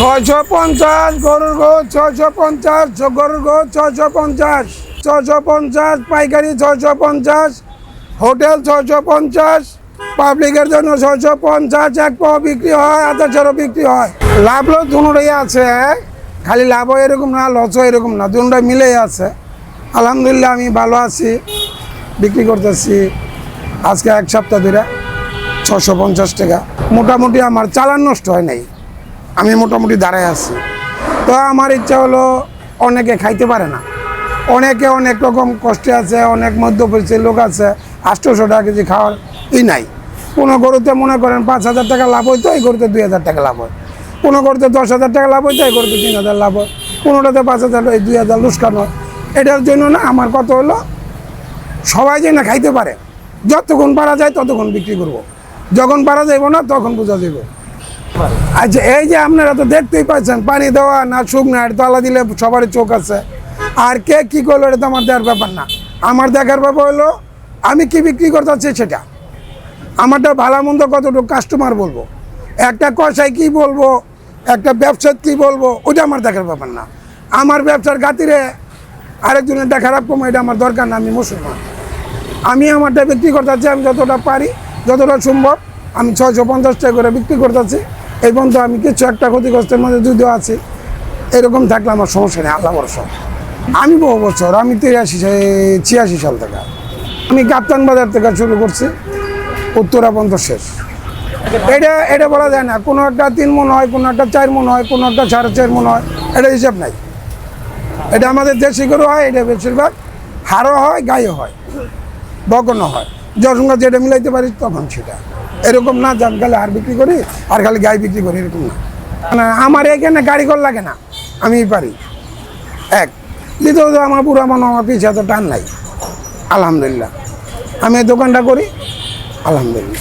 ছয়শো পঞ্চাশ, গরুর গো ছয়শো পঞ্চাশ, গরুর গো ছয়শো পঞ্চাশ ছয়শো পঞ্চাশ, পাইকারি ছয়শো পঞ্চাশ, হোটেল ছয়শো পঞ্চাশ, পাবলিকের জন্য ছয়শো পঞ্চাশ, এক পাও বিক্রি হয় ছাড়ও বিক্রি হয়। লাভ লস দুটোই আছে, খালি লাভও এরকম না, লসও এরকম না, দুটোই মিলেই আছে। আলহামদুলিল্লাহ আমি ভালো আছি, বিক্রি করতেছি আজকে এক সপ্তাহ ধরে ছশো পঞ্চাশ টাকা। মোটামুটি আমার চালান নষ্ট হয় নাই। আমি মোটামুটি দাঁড়ায় আছি। তো আমার ইচ্ছা হলো অনেকে খাইতে পারে না। অনেকে অনেক রকম কষ্টে আছে, অনেক মধ্যপ্রদেশের লোক আছে, আটশোশো টাকা কেজি খাওয়ার ই নাই। কোনো গরুতে মনে করেন পাঁচ হাজার টাকা লাভ হইতো, এই গরুতে দুই হাজার টাকা লাভ হয়। কোনো গরুতে দশ হাজার টাকা লাভ হইতো, এই গরুতে তিন হাজার লাভ হয়। কোনোটাতে পাঁচ হাজার এই দুই হাজার লুস্কান হয়। এটার জন্য না আমার কত হলো, সবাই যেন খাইতে পারে। যতক্ষণ পারা যায় ততক্ষণ বিক্রি করব। যখন পারা যাইব না তখন বোঝা যাইব। আচ্ছা এই যে আপনারা তো দেখতেই পাচ্ছেন, পানি দেওয়া না, শুকনা এটা তালা দিলে সবারই চোখ আছে। আর কে কি করল এটা তো আমার দেওয়ার ব্যাপার না। আমার দেখার ব্যাপার হলো, আমি কি বিক্রি করতে চাচ্ছি সেটা? আমারটা ভালো মন্দ কতটুকু কাস্টমার বলব? একটা কষাই কি বলব? একটা ব্যবসার কি বলব? ওটা আমার দেখার ব্যাপার না। আমার ব্যবসার খাতিরে আরেকজনের দেখা রাখব এটা আমার দরকার না, আমি মুসলমান। আমি আমারটা বিক্রি করতেছি আমি যতটা পারি, যতটা সম্ভব, আমি ছয়শো পঞ্চাশ টাকা করে বিক্রি করতেছি এই পর্যন্ত আমি কিছু একটা ক্ষতিগ্রস্তের মধ্যে যদিও আছি, এরকম থাকলে আমার সমস্যা নেই, আল্লাহ বর্ষ আমি বহু বছর, আমি তিরাশি ছিয়াশি সাল থেকে, আমি কাপ্তান বাজার থেকে শুরু করছি, উত্তরা পর্যন্ত শেষ। এটা এটা বলা যায় না, কোনো একটা তিন মন হয়, কোনো একটা চার মন হয়, কোনো একটা সাড়ে চার মন হয়, এটা হিসাব নাই। এটা আমাদের দেশি গরু হয়, এটা বেশিরভাগ হাড়ও হয় গায়ে হয়, বকনও হয়। যখন যেটা মিলাইতে পারিস তখন সেটা। এরকম না যে খালি হাড় বিক্রি করি আর খালি গায়ে বিক্রি করি এরকম। না না আমার এখানে গাড়ি কর লাগে না, আমি পারি। এক, দ্বিতীয়ত আমার পুরো আমার আমার পিছিয়ে এত টান নাই। আলহামদুলিল্লাহ। আমি এই দোকানটা করি, আলহামদুলিল্লাহ।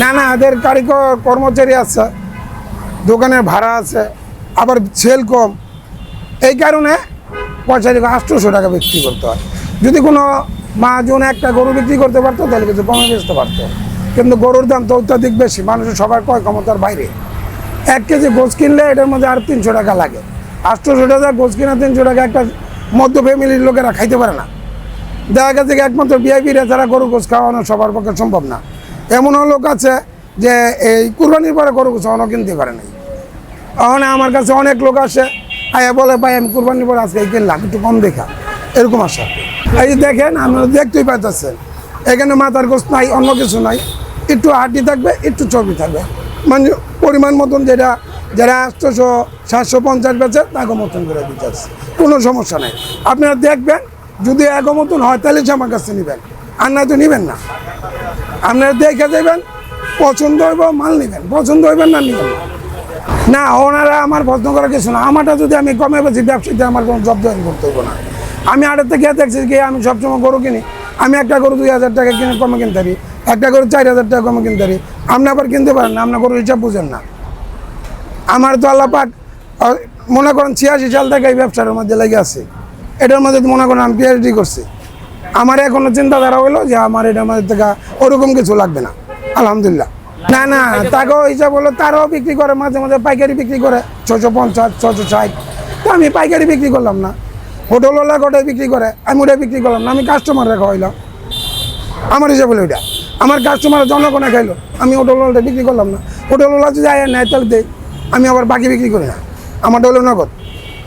না না, এদের কারিগর কর্মচারী আছে, দোকানের ভাড়া আছে, আবার সেল কম। এই কারণে পয়সা দিকে আটশোশো টাকা বিক্রি করতে হয়। যদি কোনো মাজন একটা গরু বিক্রি করতে পারতো, তাহলে কিছু কমে বেচতে পারতো। কিন্তু গরুর দাম তো অত্যাধিক বেশি মানুষের সবার কয় ক্ষমতার বাইরে। এক কেজি গোছ কিনলে এটার মধ্যে আর তিনশো টাকা লাগে। আটশোশো টাকা গোছ কিনা তিনশো টাকা একটা মধ্য ফ্যামিলির লোকেরা খাইতে পারে না। দেখা গেছে একমাত্র বিআইপিরা যারা গরু গোছ খাওয়ানো সবার পক্ষে সম্ভব না। এমনও লোক আছে যে এই কুরবানির পরে গরু গোছ খাওয়ানো কিনতে পারে নাই। ওখানে আমার কাছে অনেক লোক আসে, আয়া বলে, ভাই, আমি কুরবানির পর আজকে কিনলাম, একটু কম দেখা। এরকম আসা। এই দেখেন, আপনারা দেখতেই পাইতেছেন। এখানে মাথার গোস্ত নাই, অন্য কিছু নাই। একটু হাড্ডি থাকবে, একটু চর্বি থাকবে। মানে পরিমাণ মতন যেটা, যারা আটশোশো, সাতশো পঞ্চাশ বেচে, তাকে মতন করে দিতে কোনো সমস্যা নেই। আপনারা দেখবেন, যদি এক মতন হয়, তাহলে আমার কাছে নেবেন। আর না তো নেবেন না। আপনারা দেখে দেবেন পছন্দ হইব, মাল নেবেন। পছন্দ হইবেন না, নেবেন না। ওনারা আমার প্রশ্ন করার কিছু না। আমারটা যদি আমি কমে বেশি ব্যবসাতে আমার কোনো জব জয়েন করতে হইব না। আমি আড়ের থেকে দেখছি কি আমি সবসময় গরু কিনি। আমি একটা গরু দুই হাজার টাকা কিনে কমে কিনতে পারি। একটা গরু চার হাজার টাকা কমে কিনতে পারি। আপনি আবার কিনতে পারেন না, আপনার গরুর হিসাব বুঝেন না। আমার তো আল্লাপাক মনে করেন ছিয়াশি সাল থেকে এই ব্যবসার মধ্যে লেগে আছে। এটার মধ্যে মনে করেন আমি পিএইচডি করছি। আমার এখনও চিন্তাধারা হলো যে আমার এটার মধ্যে থেকে ওরকম কিছু লাগবে না। আলহামদুলিল্লাহ। না না, তাকেও হিসাব হলো, তারাও বিক্রি করে, মাঝে মাঝে পাইকারি বিক্রি করে ছশো পঞ্চাশ ছশো ষাট। তো আমি পাইকারি বিক্রি করলাম না। হোটেলওয়ালা গোটাই বিক্রি করে, আমি ওটা বিক্রি করলাম না, আমি কাস্টমার রেখা হইলাম আমার হিসাব হলো ওইটা। আমার কাস্টমার জনগণে খাইলো আমি হোটেলওয়ালাটা বিক্রি করলাম না। হোটেলওয়ালা যদি আয় নেয়, তাহলে দেয় আমি আবার বাকি বিক্রি করি না। আমারটা হলো নগদ।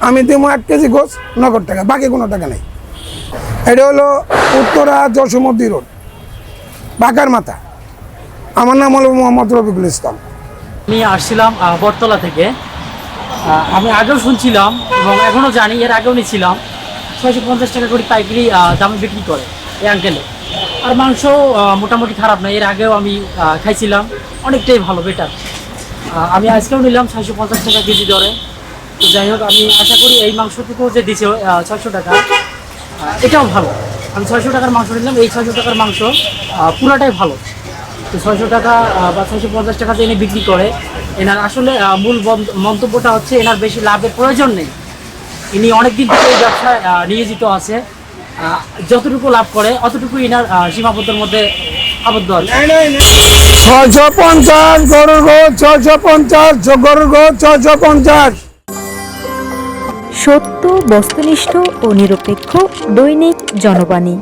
আমি দিব এক কেজি গোছ নগদ টাকা, বাকি কোনো টাকা নেই। এটা হলো উত্তরা যশোমদ্দি রোড, বাঁকার মাথা। আমার নাম হলো মোহাম্মদ রফিকুল ইসলাম। আমি আসছিলাম বটতলা থেকে। আমি আগেও শুনছিলাম এবং এখনও জানি, এর আগেও নিয়েছিলাম ছয়শো পঞ্চাশ টাকা করে পাইকারি দামে বিক্রি করে এই আঙ্কেলে আর মাংস মোটামুটি খারাপ না। এর আগেও আমি খাইছিলাম। অনেকটাই ভালো বেটার আমি আজকেও নিলাম ছয়শো পঞ্চাশ টাকা কেজি দরে। তো যাই হোক, আমি আশা করি এই মাংসটুকু যে দিছে ছয়শো টাকা এটাও ভালো। আমি ছয়শো টাকার মাংস নিলাম। এই ছয়শো টাকার মাংস পুরাটাই ভালো। তো ছয়শো টাকা বা ছয়শো পঞ্চাশ টাকাতে এনে বিক্রি করে, এনার আসলে মূল মন্তব্যটা হচ্ছে, এনার বেশি লাভের প্রয়োজন নেই। ইনি অনেক দিন থেকে এই ব্যবসায় নিয়োজিত আছে। যতটুকু লাভ করে অতটুকু ইনার আহ, সীমাবদ্ধের মধ্যে আবদ্ধ হয় ছয়শো পঞ্চাশ গরুর গো ছয়শো পঞ্চাশ গরুর গো ছয়শো পঞ্চাশ। সত্য বস্তুনিষ্ঠ ও নিরপেক্ষ দৈনিক জনবাণী।